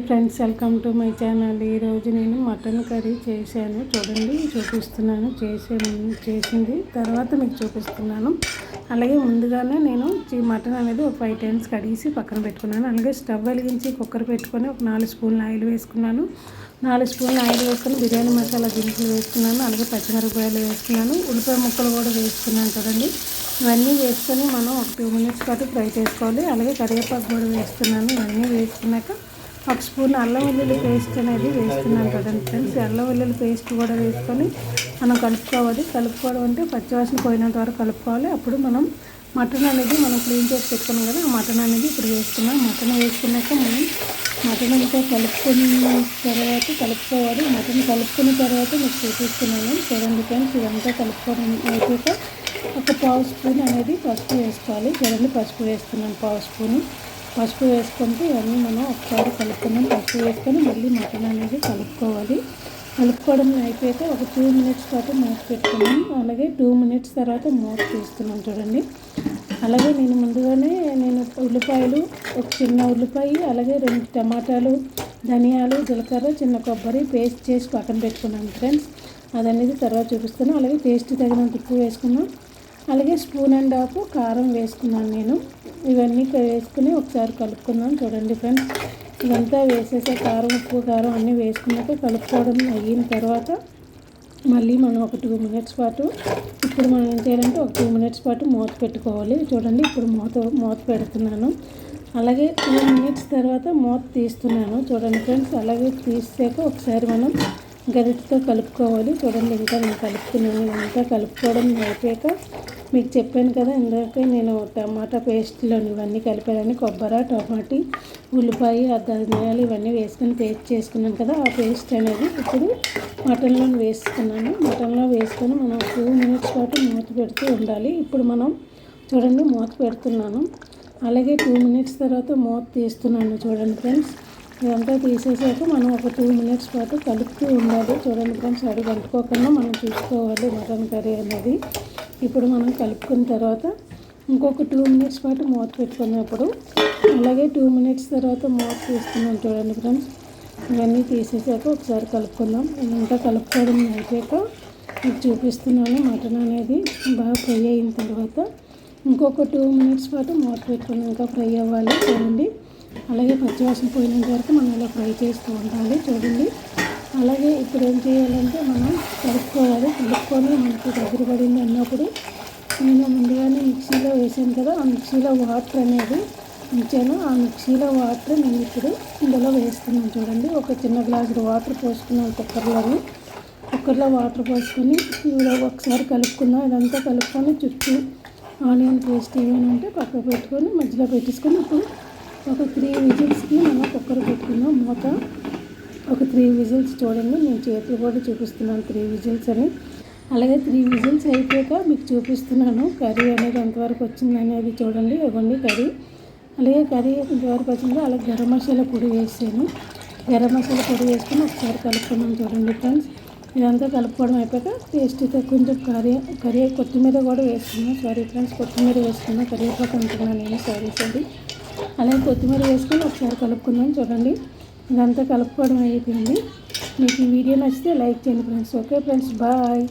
Friends welcome to my channel. ఈరోజు నేను mutton curry చేశాను. చూడండి చూపిస్తున్నాను. చేసే చేసింది. తర్వాత మీకు చూపిస్తున్నాను. అలాగే ముందుగానే నేను మటన్ అనేది ఒక ఫైవ్ టైమ్స్ కడిగేసి పక్కన పెట్టుకున్నాను. అలాగే స్టవ్ వెలిగించి కుక్కర్ పెట్టుకొని ఒక నాలుగు స్పూన్లు ఆయిల్ వేసుకున్నాను. నాలుగు స్పూన్లు ఆయిల్ వేసుకొని బిర్యానీ మసాలా దినుసులు వేసుకున్నాను. అలాగే పచ్చిమిరపకాయలు వేసుకున్నాను. ఉల్లిపాయ ముక్కలు కూడా వేసుకున్నాను చూడండి. ఇవన్నీ వేసుకొని మనం ఒక టూ మినిట్స్ పాటు ఫ్రై చేసుకోవాలి. అలాగే కరివేపాకు కూడా వేస్తున్నాను ఇవన్నీ వేసుకున్నాక ఒక స్పూన్ అల్లం వెల్లుల్లి పేస్ట్ అనేది వేస్తున్నాను కదండి ఫ్రెండ్స్. అల్లం వెల్లుల్లి పేస్ట్ కూడా వేసుకొని మనం కలుపుకోవాలి. కలుపుకోవడం అంటే పచ్చివాసన పోయినంత వరకు కలుపుకోవాలి. అప్పుడు మనం మటన్ అనేది మనం క్లీన్ చేసి పెట్టుకున్నాం కదా ఆ మటన్ అనేది ఇప్పుడు వేసుకున్నాం మటన్ వేసుకున్నాక మనం మటన్ అంతా కలుపుకున్న తర్వాత కలుపుకోవాలి. మటన్ కలుపుకున్న తర్వాత మీకు చూపిస్తున్నాను చూడండి ఫ్రెండ్స్. ఇదంతా కలుపుకోవడం అయిపోయాక ఒక పావు స్పూన్ అనేది పసుపు వేసుకోవాలి. చూడండి పసుపు వేస్తున్నాను పావు స్పూను. పసుపు వేసుకుంటే ఇవన్నీ మనం ఒకసారి కలుపుకున్నాం పసుపు వేసుకొని మళ్ళీ మటన్ అనేది కలుపుకోవాలి. కలుపుకోవడం అయిపోయాక ఒక టూ మినిట్స్ పాటు మూత పెట్టుకున్నాం అలాగే టూ మినిట్స్ తర్వాత మూత తీసుకున్నాం చూడండి. అలాగే నేను ముందుగానే నేను ఉల్లిపాయలు ఒక చిన్న ఉల్లిపాయ అలాగే రెండు టమాటాలు ధనియాలు జీలకర్ర చిన్న కొబ్బరి పేస్ట్ చేసి పక్కన పెట్టుకున్నాను ఫ్రెండ్స్ అదనేది తర్వాత చూపిస్తాను. అలాగే టేస్ట్ తగినంత ఉప్పు వేసుకున్నాం అలాగే స్పూన్ అండ్ హాఫ్ కారం వేసుకున్నాను నేను. ఇవన్నీ వేసుకుని ఒకసారి కలుపుకున్నాను చూడండి ఫ్రెండ్స్. ఇదంతా వేసేసే కారం ఉప్పు కారం అన్నీ వేసుకున్నాక కలుపుకోవడం అయిన తర్వాత మళ్ళీ మనం ఒక టూ మినిట్స్ పాటు ఇప్పుడు మనం ఏం చేయాలంటే ఒక టూ మినిట్స్ పాటు మూత పెట్టుకోవాలి. చూడండి ఇప్పుడు మూత మూత పెడుతున్నాను. అలాగే టూ మినిట్స్ తర్వాత మూత తీస్తున్నాను చూడండి ఫ్రెండ్స్. అలాగే తీసాక ఒకసారి మనం గరిటతో కలుపుకోవాలి. చూడండి ఇంకా నేను కలుపుతున్నాను. ఇదంతా కలుపుకోవడం అయిపోయాక మీకు చెప్పాను కదా ఇందాక నేను టమాటా పేస్ట్లో ఇవన్నీ కలిపానని కొబ్బరి టమాటీ ఉల్లిపాయ ధనియాలు ఇవన్నీ వేసుకొని పేస్ట్ చేసుకున్నాను కదా ఆ పేస్ట్ అనేది ఇప్పుడు మటన్లో వేసుకున్నాను. మటన్లో వేసుకొని మనం టూ మినిట్స్ పాటు మూత పెడుతూ ఉండాలి. ఇప్పుడు మనం చూడండి మూత పెడుతున్నాను. అలాగే టూ మినిట్స్ తర్వాత మూత తీస్తున్నాను చూడండి ఫ్రెండ్స్. ఇదంతా తీసేసాక మనం ఒక టూ మినిట్స్ పాటు కలుపుతూ ఉండాలి. చూడండి ఫ్రెండ్స్ అడుగు కలుపుకోకుండా మనం చూసుకోవాలి మటన్ కర్రీ అనేది. ఇప్పుడు మనం కలుపుకున్న తర్వాత ఇంకొక టూ మినిట్స్ పాటు మూత పెట్టుకున్నప్పుడు అలాగే టూ మినిట్స్ తర్వాత మూత తీసుకున్నాం చూడండి ఫ్రెండ్స్ ఇవన్నీ తీసేసాక ఒకసారి కలుపుకుందాం. ఇంకా కలుపుకోవడం అయిపోయాక మీకు చూపిస్తున్నాను మటన్ అనేది బాగా ఫ్రై అయిన తర్వాత ఇంకొక టూ మినిట్స్ పాటు మూత పెట్టుకుని ఇంకా ఫ్రై అవ్వాలి చూడండి. అలాగే పచ్చివాసన పోయినంత వరకు మనం ఇలా ఫ్రై చేస్తూ ఉండాలి చూడండి. అలాగే ఇప్పుడు ఏం చేయాలంటే మనం కలుపుకోవాలి కలుపుకొని మనకి దగ్గర పడింది అన్నప్పుడు నేను ముందుగానే మిక్సీలో వేసాను కదా ఆ మిక్సీలో వాటర్ అనేది ఉంచాను. ఆ మిక్సీలో వాటర్ నేను ఇప్పుడు ఇందులో వేస్తున్నాను చూడండి. ఒక చిన్న గ్లాసులో వాటర్ పోసుకున్నాను కుక్కర్లోని. కుక్కర్లో వాటర్ పోసుకొని ఇందులో ఒకసారి కలుపుకున్నాం. ఇదంతా కలుపుకొని చుట్టూ ఆనియన్ పేస్ట్ ఏమైనా ఉంటే పక్కకు పెట్టుకొని మధ్యలో పెట్టేసుకొని ఇప్పుడు ఒక త్రీ విజిల్స్కి మనం కుక్కర్ పెట్టుకున్నాం. మూత ఒక త్రీ విజిల్స్ చూడండి నేను చేతులు కూడా చూపిస్తున్నాను త్రీ విజిల్స్ అని. అలాగే త్రీ విజిల్స్ అయిపోయాక మీకు చూపిస్తున్నాను కర్రీ అనేది ఎంతవరకు వచ్చింది అనేది చూడండి ఇవ్వండి కర్రీ. అలాగే కర్రీ ఎంతవరకు వచ్చిందో అలాగే గరం మసాలా పొడి వేసాను. గరం మసాలా పొడి వేసుకుని ఒకసారి కలుపుకున్నాను చూడండి ఫ్రెండ్స్. ఇదంతా కలుపుకోవడం అయిపోయాక టేస్ట్తో కొంచెం కర్రీ కర్రీ కొత్తిమీర కూడా వేసుకున్నాను. సారీ ఫ్రెండ్స్ కొత్తిమీర వేసుకున్నా కరివేపాకు అంటున్నాను నేను సారీ సారీ. అలాగే కొత్తిమీర వేసుకొని ఒకసారి కలుపుకుందాం చూడండి. ఇదంతా కలుపుకోవడం అయిపోయింది. మీకు ఈ వీడియో నచ్చితే లైక్ చేయండి ఫ్రెండ్స్. Okay friends bye.